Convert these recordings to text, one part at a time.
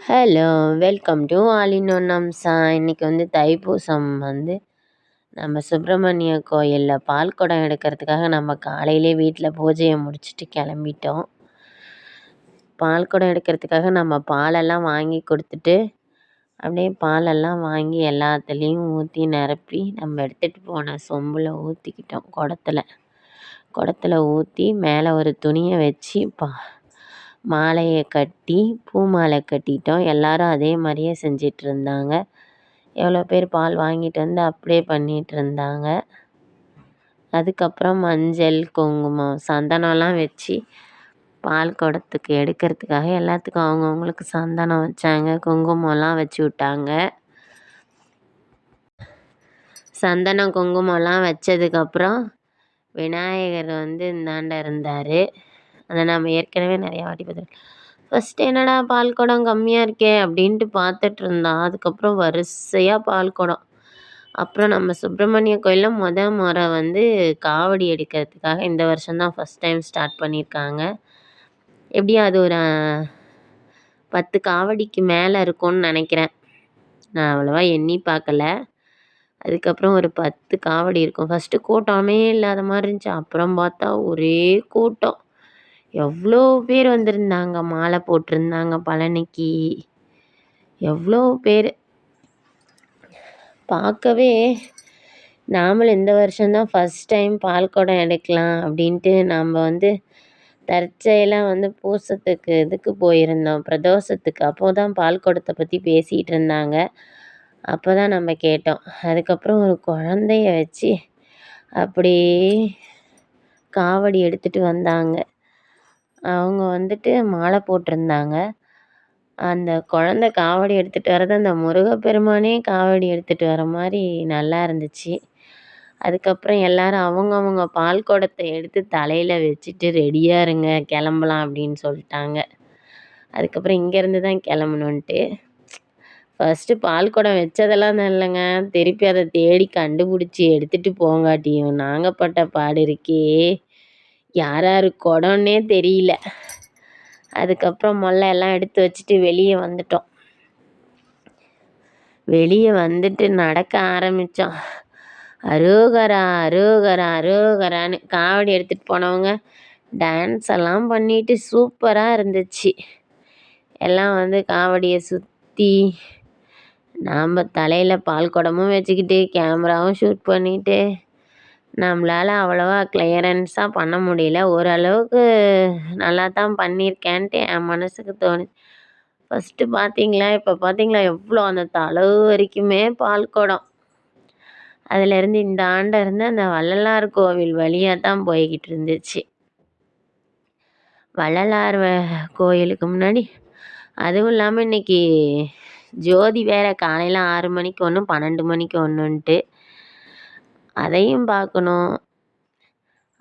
Hello welcome to all in one Amsa இன்றைக்கி வந்து தைப்பூசம் வந்து நம்ம சுப்பிரமணிய கோயிலில் பால் குடம் எடுக்கிறதுக்காக நம்ம காலையிலே வீட்டில் பூஜையை முடிச்சுட்டு கிளம்பிட்டோம். பால் குடம் எடுக்கிறதுக்காக நம்ம பாலெல்லாம் வாங்கி கொடுத்துட்டு அப்படியே பாலெல்லாம் வாங்கி எல்லாத்துலேயும் ஊற்றி நிரப்பி நம்ம எடுத்துகிட்டு போன சொம்பில் ஊற்றிக்கிட்டோம் குடத்துல. குடத்துல ஊற்றி மேலே ஒரு துணியை வச்சு பா மாலையை கட்டி பூ மாலை கட்டிட்டோம். எல்லோரும் அதே மாதிரியே செஞ்சிட்ருந்தாங்க. எவ்வளோ பேர் பால் வாங்கிட்டு வந்து அப்படியே பண்ணிகிட்ருந்தாங்க அதுக்கப்புறம் மஞ்சள் குங்குமம் சந்தனம்லாம் வச்சு பால் குடத்துக்கு எடுக்கிறதுக்காக எல்லாத்துக்கும் அவங்கவுங்களுக்கு சந்தனம் வச்சாங்க. குங்குமம்லாம் வச்சு விட்டாங்க. சந்தனம் குங்குமம்லாம் வச்சதுக்கப்புறம் விநாயகர் வந்து இந்தாண்ட இருந்தார். அதை நம்ம ஏற்கனவே நிறையா வாட்டி பார்த்துருக்கோம். ஃபஸ்ட்டு என்னடா பால் குடம் கம்மியாக இருக்கே அப்படின்ட்டு பார்த்துட்டு இருந்தான். அதுக்கப்புறம் வரிசையாக பால் குடம். அப்புறம் நம்ம சுப்பிரமணிய கோயிலில் முத முறை வந்து காவடி எடுக்கிறதுக்காக இந்த வருஷம்தான் ஃபஸ்ட் டைம் ஸ்டார்ட் பண்ணியிருக்காங்க. எப்படியும் அது ஒரு பத்து காவடிக்கு மேலே இருக்கும்னு நினைக்கிறேன். நான் அவ்வளோவா எண்ணி பார்க்கல. அதுக்கப்புறம் ஒரு பத்து காவடி இருக்கும். ஃபஸ்ட்டு கூட்டமே இல்லாத மாதிரி இருந்துச்சு. அப்புறம் பார்த்தா ஒரே கூட்டம். எவ்வளோ பேர் வந்திருந்தாங்க மாலை போட்டிருந்தாங்க பழனிக்கு. எவ்வளோ பேர். பார்க்கவே நாமளும் இந்த வருஷம்தான் ஃபஸ்ட் டைம் பால் குடம் எடுக்கலாம் அப்படின்ட்டு நாம் வந்து தற்செயலாக வந்து பூசத்துக்கு இதுக்கு போயிருந்தோம் பிரதோஷத்துக்கு. அப்போது தான் பால் குடத்தை பற்றி பேசிகிட்டு இருந்தாங்க. அப்போ தான் நம்ம கேட்டோம். அதுக்கப்புறம் ஒரு குழந்தைய வச்சு அப்படி காவடி எடுத்துகிட்டு வந்தாங்க. அவங்க வந்துட்டு மாலை போட்டிருந்தாங்க. அந்த குழந்த காவடி எடுத்துகிட்டு வர்றது அந்த முருகப்பெருமானே காவடி எடுத்துகிட்டு வர மாதிரி நல்லா இருந்துச்சு. அதுக்கப்புறம் எல்லோரும் அவங்கவுங்க பால் குடத்தை எடுத்து தலையில் வச்சுட்டு ரெடியாக இருங்க கிளம்பலாம் அப்படின்னு சொல்லிட்டாங்க. அதுக்கப்புறம் இங்கேருந்து தான் கிளம்பணுன்ட்டு ஃபஸ்ட்டு பால் குடம் வச்சதெல்லாம் இல்லைங்க. திருப்பி அதை தேடி கண்டுபிடிச்சி எடுத்துகிட்டு போங்காட்டியும். நாங்கள் பட்ட பாடு இருக்கே. யார் யார் குடம்னே தெரியல. அதுக்கப்புறம் மொல்ல எல்லாம் எடுத்து வச்சுட்டு வெளியே வந்துட்டோம். வெளியே வந்துட்டு நடக்க ஆரம்பித்தோம் அரோகரா அரோகரா அரோகரான்னு காவடி எடுத்துகிட்டு போனவங்க டான்ஸ் எல்லாம் பண்ணிட்டு சூப்பராக இருந்துச்சு. எல்லாம் வந்து காவடியை சுற்றி நாம் தலையில் பால் குடமும் வச்சுக்கிட்டு கேமராவும் ஷூட் பண்ணிட்டு நம்மளால் அவ்வளோவா கிளியரன்ஸாக பண்ண முடியல. ஓரளவுக்கு நல்லா தான் பண்ணியிருக்கேன்ட்டு என் மனதுக்கு தோணுச்சு ஃபஸ்ட்டு பார்த்தீங்களா இப்போ பார்த்தீங்களா எவ்வளோ அந்த தளவு வரைக்குமே பால் குடம். அதுலேருந்து இந்த ஆண்டை இருந்து அந்த வள்ளலார் கோவில் வழியாக தான் போய்கிட்டு இருந்துச்சு. வள்ளலார் கோயிலுக்கு முன்னாடி. அதுவும் இல்லாமல் இன்றைக்கி ஜோதி வேறு காலையில் ஆறு மணிக்கு ஒன்று பன்னெண்டு மணிக்கு ஒன்றுன்ட்டு அதையும் பார்க்கணும்.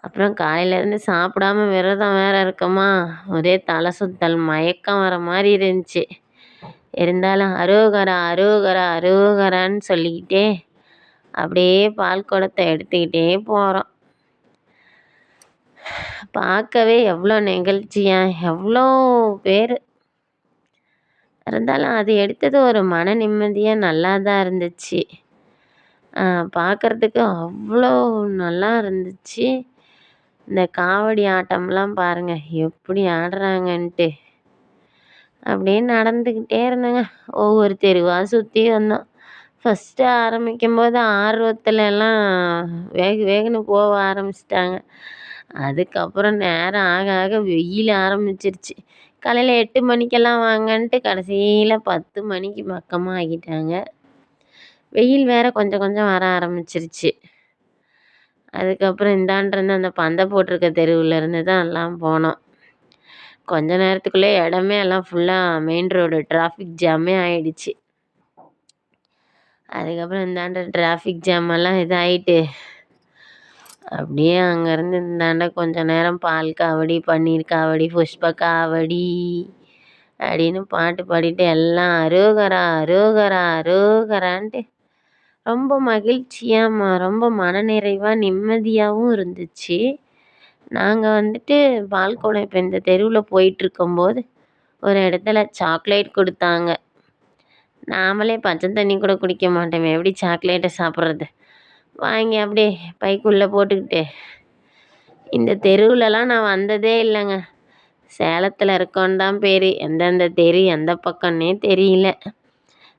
அப்புறம் காலையிலேருந்து சாப்பிடாம விரதம் வேறு இருக்கோமா? ஒரே தலை சுத்தல் மயக்கம் வர மாதிரி இருந்துச்சு. இருந்தாலும் அரோகரா அரோகரா அரோகரான்னு சொல்லிக்கிட்டே அப்படியே பால் குடத்தை எடுத்துக்கிட்டே போகிறோம் பார்க்கவே எவ்வளோ நிகழ்ச்சியாக எவ்வளோ பேர். இருந்தாலும் அது எடுத்தது ஒரு மன நிம்மதியாக நல்லா தான் இருந்துச்சு. பார்க்கறதுக்கு அவ்வளோ நல்லா இருந்துச்சு. இந்த காவடி ஆட்டம்லாம் பாருங்கள் எப்படி ஆடுறாங்கன்ட்டு. அப்படியே நடந்துக்கிட்டே இருந்தேங்க. ஒவ்வொரு தெருவாக சுற்றி வந்தோம். ஃபஸ்ட்டு ஆரம்பிக்கும் போது ஆர்வத்தில் எல்லாம் வேக வேகன்னு போக ஆரம்பிச்சிட்டாங்க. அதுக்கப்புறம் நேரம் ஆக ஆக வெயில் ஆரம்பிச்சிருச்சு. காலையில் எட்டு மணிக்கெல்லாம் வாங்கன்ட்டு கடைசியில் பத்து மணிக்கு பக்கமாக ஆக்கிட்டாங்க வெயில் வேறு கொஞ்சம் கொஞ்சம் வர ஆரம்பிச்சிருச்சு. அதுக்கப்புறம் இந்தாண்டிருந்து அந்த பந்தை போட்டிருக்க தெருவுலேருந்து தான் எல்லாம் போனோம். கொஞ்ச நேரத்துக்குள்ளே இடமே எல்லாம் ஃபுல்லாக மெயின் ரோடு டிராஃபிக் ஜாமே ஆயிடுச்சு. அதுக்கப்புறம் இந்தாண்ட டிராஃபிக் ஜாம் எல்லாம் இதாகிட்டு அப்படியே அங்கேருந்து இந்தாண்ட கொஞ்ச நேரம் பால் காவடி பன்னீர் காவடி புஷ்ப காவடி அப்படின்னு பாட்டு பாடிட்டு எல்லாம் அரோகரா அரோகரா அரோகரான்ட்டு ரொம்ப மகிழ்ச்சியாக ரொம்ப மனநிறைவாக நிம்மதியாகவும் இருந்துச்சு. நாங்கள் வந்துட்டு பால்குடம் இப்போ இந்த தெருவில் போயிட்டுருக்கும்போது ஒரு இடத்துல சாக்லேட் கொடுத்தாங்க. நாமளே பச்சை தண்ணி கூட குடிக்க மாட்டோமே எப்படி சாக்லேட்டை சாப்பிட்றது? வாங்கி அப்படியே பைக்குள்ளே போட்டுக்கிட்டு. இந்த தெருவுலலாம் நான் வந்ததே இல்லைங்க. சேலத்தில் இருக்கோன்னு தான் பேர். எந்தெந்த தெரு எந்த பக்கம்னே தெரியல.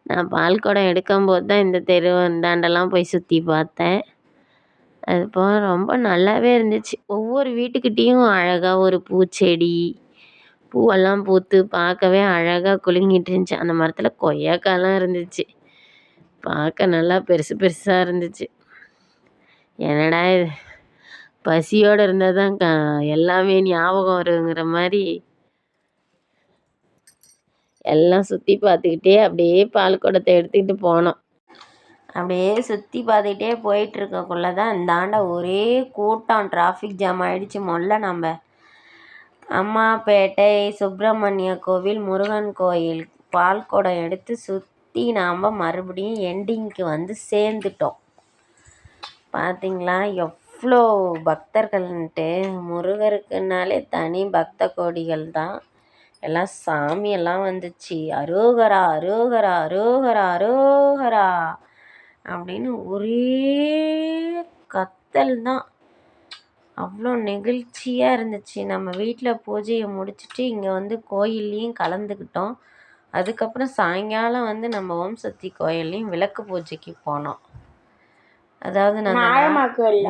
நான் பால் குடம் எடுக்கும்போது தான் இந்த தெரு இந்தாண்டெல்லாம் போய் சுற்றி பார்த்தேன். அது போக ரொம்ப நல்லாவே இருந்துச்சு. ஒவ்வொரு வீட்டுக்கிட்டேயும் அழகாக ஒரு பூச்செடி பூவெல்லாம் பூத்து பார்க்கவே அழகாக குலுங்கிட்டு இருந்துச்சு. அந்த மரத்தில் கொய்யாக்காய்லாம் இருந்துச்சு. பார்க்க நல்லா பெருசு பெருசாக இருந்துச்சு. என்னடா இது? பசியோடு இருந்தால் தான் க எல்லாமே ஞாபகம் வருங்கிற மாதிரி எல்லாம் சுற்றி பார்த்துக்கிட்டே அப்படியே பால் குடத்தை எடுத்துக்கிட்டு போனோம். அப்படியே சுற்றி பார்த்துக்கிட்டே போயிட்டுருக்கக்குள்ள தான் இந்தாண்ட ஒரே கூட்டம் டிராஃபிக் ஜாம் ஆகிடுச்சு முதல்ல நம்ம. அம்மாப்பேட்டை சுப்பிரமணிய கோவில் முருகன் கோயில் பால் குடம் எடுத்து சுற்றி நாம் மறுபடியும் எண்டிங்க்கு வந்து சேர்ந்துட்டோம். பார்த்தீங்களா எவ்வளோ பக்தர்கள்ன்ட்டு முருகருக்குனாலே தனி பக்த கோடிகள் தான் எல்லாம் சாமியெல்லாம் வந்துச்சு. அரோகரா அரோகரா அரோகரா அரோகரா அப்படின்னு ஒரே கத்தல் தான். அவ்வளோ நெகிழ்ச்சியாக இருந்துச்சு. நம்ம வீட்டில் பூஜையை முடிச்சுட்டு இங்கே வந்து கோயில்லையும் கலந்துக்கிட்டோம். அதுக்கப்புறம் சாயங்காலம் வந்து நம்ம ஓம் சக்தி கோயில்லையும் விளக்கு பூஜைக்கு போனோம். அதாவது நாங்கள்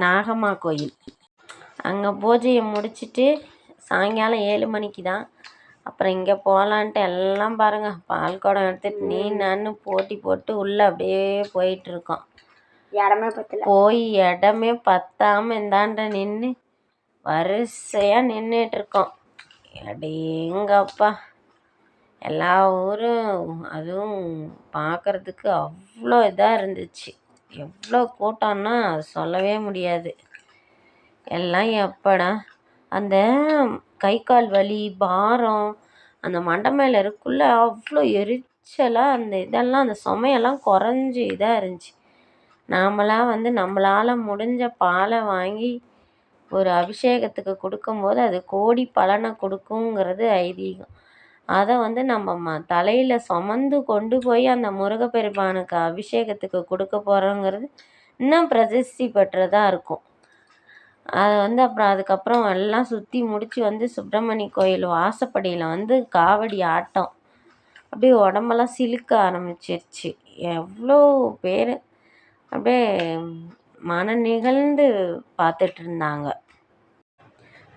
நாகம்மா கோயில். அங்கே பூஜையை முடிச்சுட்டு சாயங்காலம் ஏழு மணிக்கு தான் அப்புறம் இங்கே போகலான்ட்டு எல்லாம் பாருங்கள் பால் குடம் எடுத்துகிட்டு நீ நான் போட்டி போட்டு உள்ளே அப்படியே போயிட்டுருக்கோம். இடமே பத்தல. போய் இடமே பத்தாமல் இந்தாண்ட நின்று வரிசையாக நின்றுட்டுருக்கோம் அடேங்கப்பா எல்லா ஊரும் அதுவும் பார்க்குறதுக்கு அவ்வளோ இதாக இருந்துச்சு. எவ்வளோ கூட்டம்னா அது சொல்லவே முடியாது. எல்லாம் எப்படா அந்த கை கால் வலி பாரம் அந்த மண்டை மேலே இருக்குள்ள அவ்வளோ எரிச்சலாக அந்த இதெல்லாம் அந்த சுமையெல்லாம் குறைஞ்சி இதாக இருந்துச்சு. நாமளாக வந்து நம்மளால் முடிஞ்ச பாலை வாங்கி ஒரு அபிஷேகத்துக்கு கொடுக்கும்போது அது கோடி பலனை கொடுக்குங்கிறது ஐதீகம். அதை வந்து நம்ம ம தலையில் சுமந்து கொண்டு போய் அந்த முருகப்பெருமானுக்கு அபிஷேகத்துக்கு கொடுக்க போகிறோங்கிறது இன்னும் பிரசித்தி பெற்றதாக இருக்கும். அதை வந்து அப்புறம் அதுக்கப்புறம் எல்லாம் சுற்றி முடித்து வந்து சுப்பிரமணி கோயில் வாசப்படியில் வந்து காவடி ஆட்டம். அப்படியே உடம்பெல்லாம் சிலுக்க ஆரம்பிச்சிருச்சு. எவ்வளோ பேர் அப்படியே மன நிகழ்ந்து பார்த்துட்டு இருந்தாங்க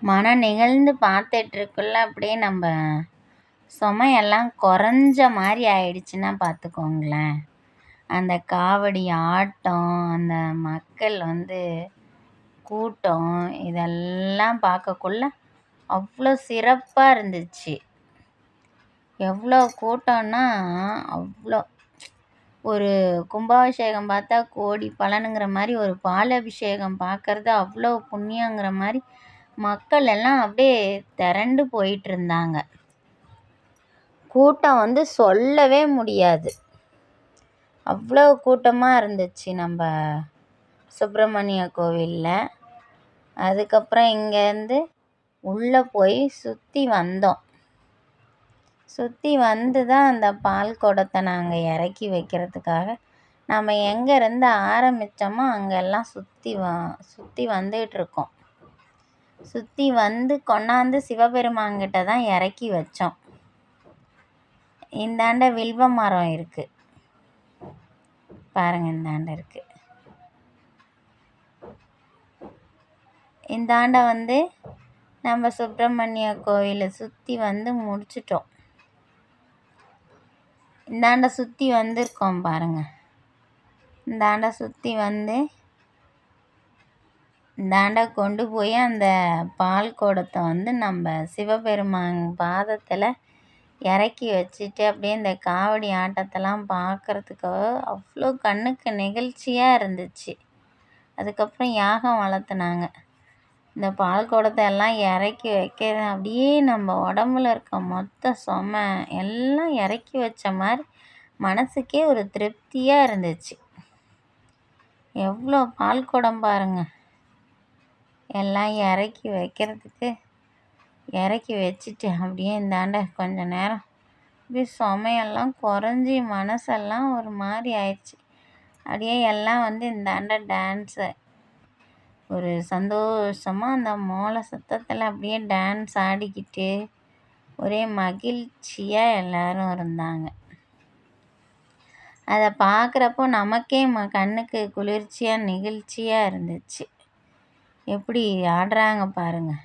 மன நிகழ்ந்து பார்த்துட்ருக்குள்ள அப்படியே நம்ம சுமையெல்லாம் குறைஞ்ச மாதிரி ஆயிடுச்சுன்னா பார்த்துக்கோங்களேன். அந்த காவடி ஆட்டம் அந்த மக்கள் வந்து கூட்டம் இதெல்லாம் பார்க்கக்குள்ள அவ்வளோ சிறப்பாக இருந்துச்சு. எவ்வளோ கூட்டம்னா அவ்வளோ ஒரு கும்பாபிஷேகம் பார்த்தா கோடி பலனுங்கிற மாதிரி ஒரு பால் அபிஷேகம் பார்க்கறது அவ்வளோ புண்ணியங்கிற மாதிரி மக்கள் எல்லாம் அப்படியே திரண்டு போயிட்டு இருந்தாங்க. கூட்டம் வந்து சொல்லவே முடியாது. அவ்வளோ கூட்டமாக இருந்துச்சு நம்ம சுப்பிரமணிய கோவிலில். அதுக்கப்புறம் இங்கேருந்து உள்ளே போய் சுற்றி வந்தோம். சுற்றி வந்து தான் அந்த பால் குடத்தை நாங்கள் இறக்கி வைக்கிறதுக்காக நம்ம எங்கேருந்து ஆரம்பித்தோமோ அங்கெல்லாம் சுற்றி வ சுற்றி வந்துகிட்ருக்கோம் சுற்றி வந்து கொண்டாந்து சிவபெருமான்கிட்ட தான் இறக்கி வச்சோம். இந்தாண்ட வில்வ மரம் இருக்குது பாருங்கள் இந்தாண்ட இருக்குது இந்தாண்ட வந்து நம்ம சுப்பிரமணிய கோவிலை சுற்றி வந்து முடிச்சிட்டோம். இந்தாண்ட சுற்றி வந்திருக்கோம் பாருங்கள் இந்தாண்ட சுற்றி வந்து இந்தாண்ட கொண்டு போய் அந்த பால் குடத்தை வந்து நம்ம சிவபெருமான் பாதத்தில் இறக்கி வச்சுட்டு அப்படியே இந்த காவடி ஆட்டத்தெல்லாம் பார்க்குறதுக்கு அவ்வளோ கண்ணுக்கு நெகிழ்ச்சியாக இருந்துச்சு. அதுக்கப்புறம் யாகம் வளர்த்துனாங்க. இந்த பால்குடத்தை எல்லாம் இறக்கி வைக்கிற அப்படியே நம்ம உடம்புல இருக்க மொத்த சும எல்லாம் இறக்கி வச்ச மாதிரி மனசுக்கே ஒரு திருப்தியாக இருந்துச்சு. எவ்வளோ பால் குடம் பாருங்க. எல்லாம் இறக்கி வைக்கிறதுக்கு இறக்கி வச்சுட்டு அப்படியே இந்தாண்ட கொஞ்ச நேரம் அப்படியே சுமையெல்லாம் குறைஞ்சி மனசெல்லாம் ஒரு மாதிரி ஆயிடுச்சு. அப்படியே எல்லாம் வந்து இந்தாண்ட டான்ஸு ஒரு சந்தோஷமாக அந்த மோள சத்தத்தில் அப்படியே டான்ஸ் ஆடிக்கிட்டு ஒரே மகிழ்ச்சியாக எல்லோரும் இருந்தாங்க. அதை பார்க்குறப்போ நமக்கே ம கண்ணுக்கு குளிர்ச்சியாக நெகிழ்ச்சியாக இருந்துச்சு. எப்படி ஆடுறாங்க பாருங்கள்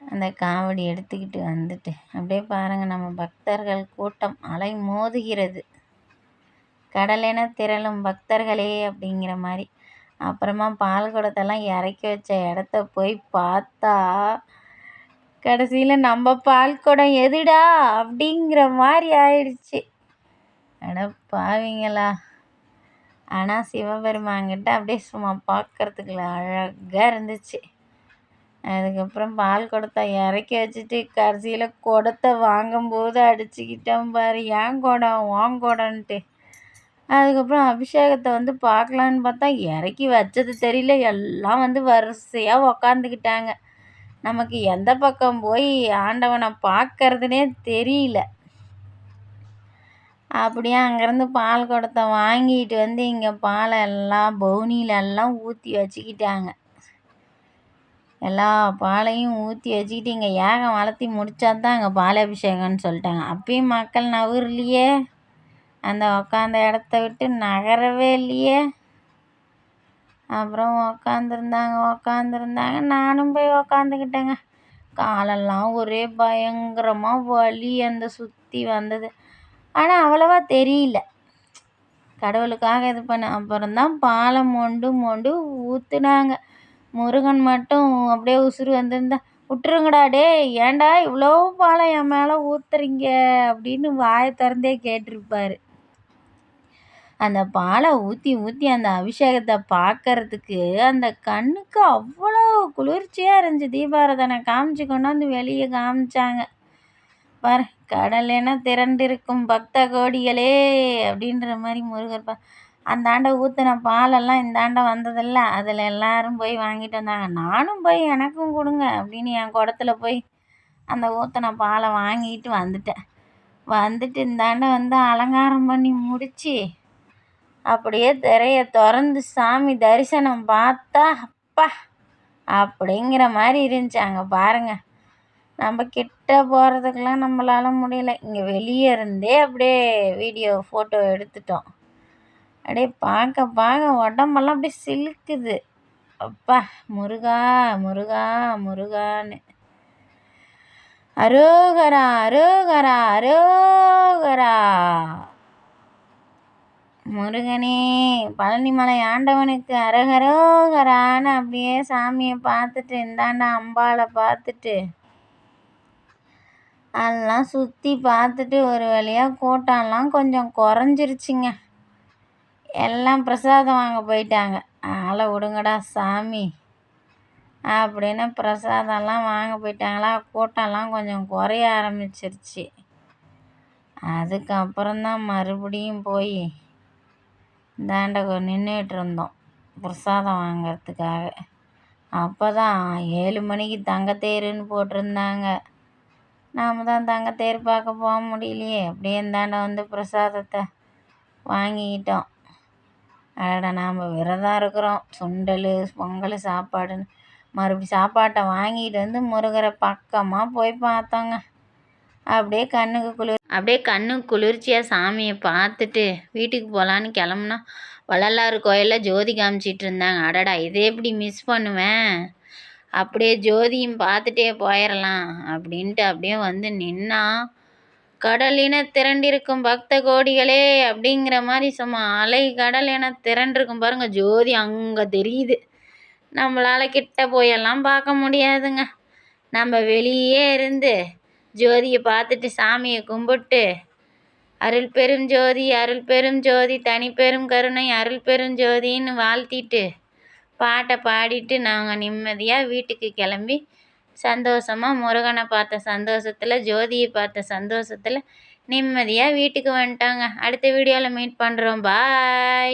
அந்த காவடி எடுத்துக்கிட்டு வந்துட்டு அப்படியே பாருங்கள் நம்ம பக்தர்கள் கூட்டம் அலை மோதுகிறது. கடலென திரளும் பக்தர்களே அப்படிங்கிற மாதிரி அப்புறமா பால் குடத்தெல்லாம் இறக்கி வச்ச இடத்த போய் பார்த்தா கடைசியில் நம்ம பால் குடம் எதுடா அப்படிங்கிற மாதிரி ஆயிடுச்சு. அட பாவிங்களா. ஆனால் சிவபெருமான்கிட்ட அப்படியே சும்மா பார்க்கறதுக்கு அழகாக இருந்துச்சு. அதுக்கப்புறம் பால் குடத்தை இறக்கி வச்சுட்டு கடைசியில் குடத்தை வாங்கும்போது அடிச்சுக்கிட்டோம் பாரு. ஏன் குடம்? ஓன் குடன்ட்டு அதுக்கப்புறம் அபிஷேகத்தை வந்து பார்க்கலான்னு பார்த்தா இறக்கி வச்சது தெரியல. எல்லாம் வந்து வரிசையாக உக்காந்துக்கிட்டாங்க. நமக்கு எந்த பக்கம் போய் ஆண்டவனை பார்க்கறதுனே தெரியல. அப்படியே அங்கேருந்து பால் குடத்தை வாங்கிட்டு வந்து இங்கே பாலை எல்லாம் பவுனிலெல்லாம் ஊற்றி வச்சுக்கிட்டாங்க. எல்லா பாலையும் ஊற்றி வச்சுக்கிட்டு இங்கே ஏகம் வளர்த்தி முடித்தா தான் அங்கே பாலாபிஷேகம்னு சொல்லிட்டாங்க. அப்பயும் மக்கள் நகரலையே அந்த உக்காந்த இடத்த விட்டு நகரவே இல்லையே. அப்புறம் உக்காந்துருந்தாங்க உக்காந்துருந்தாங்க. நானும் போய் உக்காந்துக்கிட்டேங்க. காலெல்லாம் ஒரே பயங்கரமாக வலி அந்த சுற்றி வந்தது. ஆனால் அவ்வளவா தெரியல. கடவுளுக்காக இது பண்ண அப்புறம் தான் பாலை மொண்டு மொண்டு ஊற்றுனாங்க முருகன் மட்டும் அப்படியே உசுறு வந்திருந்தா விட்ருங்கடா டேய் ஏன்டா இவ்வளோ பாலை என் மேலே ஊற்றுறீங்க அப்படின்னு வாயை திறந்தே கேட்டிருப்பாரு. அந்த பாலை ஊற்றி ஊற்றி அந்த அபிஷேகத்தை பார்க்கறதுக்கு அந்த கண்ணுக்கு அவ்வளோ குளிர்ச்சியாக இருந்துச்சு. தீபாரதனை காமிச்சு கொண்டாந்து வெளியே காமிச்சாங்க. பாரு கடலைனா திரண்டிருக்கும் பக்த கோடிகளே அப்படின்ற மாதிரி முருகர் பா அந்தாண்ட ஊற்றின பாலெல்லாம் இந்தாண்ட வந்ததில்ல. அதில் எல்லாரும் போய் வாங்கிட்டு வந்தாங்க. நானும் போய் எனக்கும் கொடுங்க அப்படின்னு என் குடத்துல போய் அந்த ஊற்றின பாலை வாங்கிட்டு வந்துட்டேன். வந்துட்டு இந்தாண்டை வந்து அலங்காரம் பண்ணி முடித்து அப்படியே திரைய திறந்து சாமி தரிசனம் பார்த்தா அப்பா அப்படிங்கிற மாதிரி இருந்துச்சு. அங்கே பாருங்கள் நம்ம கிட்ட போகிறதுக்கெலாம் நம்மளால் முடியல. இங்கே வெளியே இருந்தே அப்படியே வீடியோ ஃபோட்டோ எடுத்துட்டோம். அப்படியே பார்க்க பார்க்க உடம்பெல்லாம் அப்படியே சிலுக்குது. அப்பா முருகா முருகா முருகான்னு. அரோகரா அரோகரா அரோகரா. முருகனே பழனிமலை ஆண்டவனுக்கு அரகரோகரான்னு அப்படியே சாமியை பார்த்துட்டு இந்தாண்ட அம்பாவை பார்த்துட்டு அதெல்லாம் சுற்றி பார்த்துட்டு ஒரு வழியாக கூட்டம்லாம் கொஞ்சம் குறைஞ்சிருச்சிங்க. எல்லாம் பிரசாதம் வாங்க போயிட்டாங்க. ஆளை விடுங்கடா சாமி. அப்படின்னு பிரசாதம்லாம் வாங்க போயிட்டாங்களா? கூட்டம்லாம் கொஞ்சம் குறைய ஆரம்பிச்சிருச்சு. அதுக்கப்புறம் தான் மறுபடியும் போய் தாண்ட நின்றுட்டு இருந்தோம் பிரசாதம் வாங்கிறதுக்காக. அப்போ தான் ஏழு மணிக்கு தங்கத்தேருன்னு போட்டிருந்தாங்க. நாம் தான் தங்கத்தேர் பார்க்க போக முடியலையே. அப்படியே இந்தாண்ட வந்து பிரசாதத்தை வாங்கிக்கிட்டோம். அடடா நாம் விரதம் இருக்கிறோம். சுண்டல் பொங்கல் சாப்பாடுன்னு. மறுபடி சாப்பாட்டை வாங்கிட்டு வந்து முருகரை பக்கமாக போய் பார்த்தோங்க. அப்படியே கண்ணுக்கு குளிர் அப்படியே கண்ணுக்கு குளிர்ச்சியாக சாமியை பார்த்துட்டு வீட்டுக்கு போகலான்னு கிளம்புனா வள்ளலார் கோயிலில் ஜோதி காமிச்சிட்டு இருந்தாங்க. அடடா இதை எப்படி மிஸ் பண்ணுவேன்? அப்படியே ஜோதியும் பார்த்துட்டே போயிடலாம் அப்படின்ட்டு அப்படியே வந்து நின்னா கடலின திரண்டிருக்கும் பக்த கோடிகளே அப்படிங்கிற மாதிரி சும்மா அலை கடல் என திரண்டிருக்கும் பாருங்கள் ஜோதி அங்கே தெரியுது. நம்மளால் கிட்ட போயெல்லாம் பார்க்க முடியாதுங்க. நம்ம வெளியே இருந்து ஜோதியை பார்த்துட்டு சாமியை கும்பிட்டு அருள் பெரும் ஜோதி அருள் பெரும் ஜோதி தனி பெரும் கருணை அருள் பெரும் ஜோதின்னு வாழ்த்திட்டு பாட்டை பாடிட்டு நாங்கள் நிம்மதியாக வீட்டுக்கு கிளம்பி சந்தோஷமாக முருகனை பார்த்த சந்தோஷத்தில் ஜோதியை பார்த்த சந்தோஷத்தில் நிம்மதியாக வீட்டுக்கு வந்துட்டாங்க. அடுத்த வீடியோவில் மீட் பண்ணுறோம் பாய்